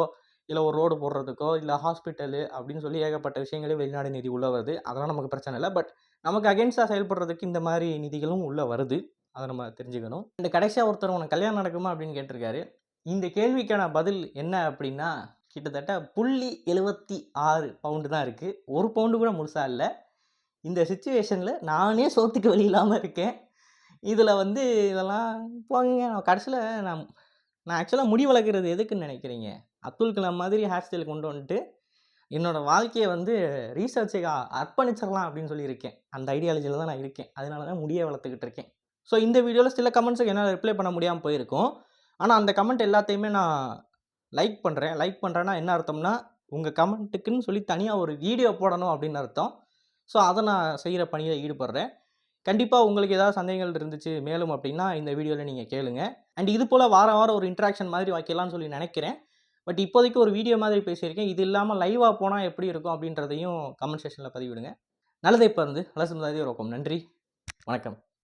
இல்லை ஒரு ரோடு போடுறதுக்கோ இல்லை ஹாஸ்பிட்டலு அப்படின்னு சொல்லி ஏகப்பட்ட விஷயங்களே வெளிநாடு நிதி உள்ளே வருது. அதெல்லாம் நமக்கு பிரச்சனை இல்லை. பட் நமக்கு அகேன்ஸ்டாக செயல்படுறதுக்கு இந்த மாதிரி நிதிகளும் உள்ளே வருது. அதை நம்ம தெரிஞ்சுக்கணும். இந்த கடைசியாக ஒருத்தர் உனக்கு கல்யாணம் நடக்குமா அப்படின்னு கேட்டிருக்காரு. இந்த கேள்விக்கான பதில் என்ன அப்படின்னா கிட்டத்தட்ட புள்ளி எழுபத்தி ஆறு பவுண்டு தான் இருக்குது ஒரு பவுண்டு கூட முழுசாக இல்லை. இந்த சுச்சுவேஷனில் நானே சோத்துக்கு வழி இல்லாமல் இருக்கேன். இதில் வந்து இதெல்லாம் போங்க. நான் கடைசியில் நான் நான் ஆக்சுவலாக முடி வளர்க்குறது எதுக்குன்னு நினைக்கிறீங்க? அப்துல் கலாம் மாதிரி ஹேர் ஸ்டைல் கொண்டு வந்துட்டு என்னோடய வாழ்க்கையை வந்து ரீசர்ச்சுக்கு அர்ப்பணிச்சிடலாம் அப்படின்னு சொல்லியிருக்கேன். அந்த ஐடியாலஜியில் தான் நான் இருக்கேன். அதனால தான் முடியை வளர்த்துக்கிட்டு இருக்கேன். ஸோ இந்த வீடியோவில் சில கமெண்ட்ஸுக்கு என்னால் ரிப்ளை பண்ண முடியாமல் போயிருக்கும். ஆனால் அந்த கமெண்ட் எல்லாத்தையுமே நான் லைக் பண்ணுறேன் லைக் பண்ணுறேன்னா என்ன அர்த்தம்னா உங்கள் கமெண்ட்டுக்குன்னு சொல்லி தனியாக ஒரு வீடியோ போடணும் அப்படின்னு அர்த்தம். ஸோ அதை நான் செய்கிற பணியில் ஈடுபடுறேன். கண்டிப்பாக உங்களுக்கு ஏதாவது சந்தேகங்கள் இருந்துச்சு மேலும் அப்படின்னா இந்த வீடியோவில் நீங்கள் கேளுங்க. அண்ட் இது போல் வாரம் வாரம் ஒரு இன்ட்ராக்ஷன் மாதிரி வைக்கலாம்னு சொல்லி நினைக்கிறேன். பட் இப்போதைக்கு ஒரு வீடியோ மாதிரி பேசியிருக்கேன். இது இல்லாமல் லைவாக போனால் எப்படி இருக்கும் அப்படின்றதையும் கமெண்ட் செக்ஷனில் பதிவிடுங்க. நல்லதை இப்போ இருந்து நல்ல சமுதாயத்தை நன்றி. வணக்கம்.